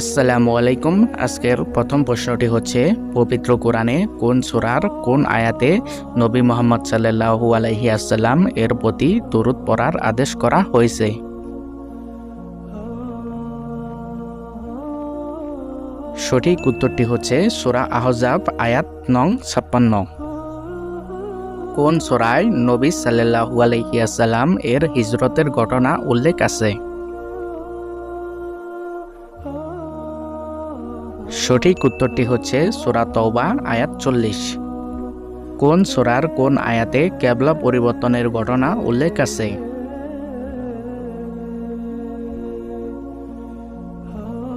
আসসালামু আলাইকুম। আজকের প্রথম প্রশ্নটি হচ্ছে, পবিত্র কোরআনে কোন সূরার কোন আয়াতে নবী মোহাম্মদ সাল্লাল্লাহু আলাইহি আসাল্লাম এর প্রতি দরুদ পড়ার আদেশ করা হয়েছে? সঠিক উত্তরটি হচ্ছে সূরা আহজাব আয়াত নং ছাপ্পান্ন। কোন সূরায় নবী সাল্লাল্লাহু আলাইহি আসাল্লাম এর হিজরতের ঘটনা উল্লেখ আছে? সঠিক উত্তরটি হচ্ছে সোরা তওবা, আয়াত চল্লিশ। কোন সোরার কোন আয়াতে কেবলা পরিবর্তনের ঘটনা উল্লেখ আছে?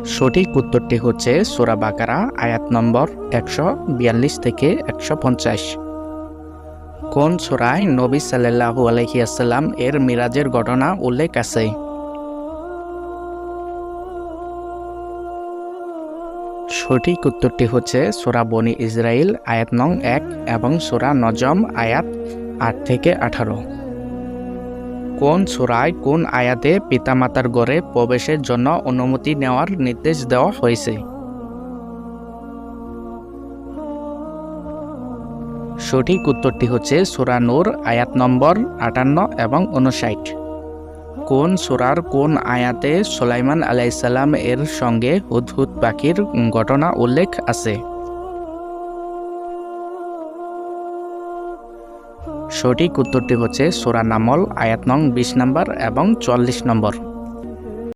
সঠিক উত্তরটি হচ্ছে সোরা বাকারা, আয়াত নম্বর একশো বিয়াল্লিশ থেকে একশো পঞ্চাশ। কোন সোরায় নবী সাল্লাল্লাহু আলাইহি আসাল্লাম এর মিরাজের ঘটনা উল্লেখ আছে? সঠিক উত্তরটি হচ্ছে সোরা বনি ইসরাইল আয়াত নং এক এবং সোরা নজম, আয়াত আট থেকে আঠারো। কোন সোরায় কোন আয়াতে পিতামাতার গড়ে প্রবেশের জন্য অনুমতি নেওয়ার নির্দেশ দেওয়া হয়েছে? সঠিক উত্তরটি হচ্ছে সোরা নূর, আয়াত নম্বর আটান্ন এবং উনষাট কোন সুরার কোন আয়াতে সোলাইমান আলাইসাল্লাম এর সঙ্গে হুদহুদ পাখির ঘটনা উল্লেখ আছে? সঠিক উত্তরটি হচ্ছে সুরা নামল, আয়াত নং, বিশ নম্বর এবং চল্লিশ নম্বর।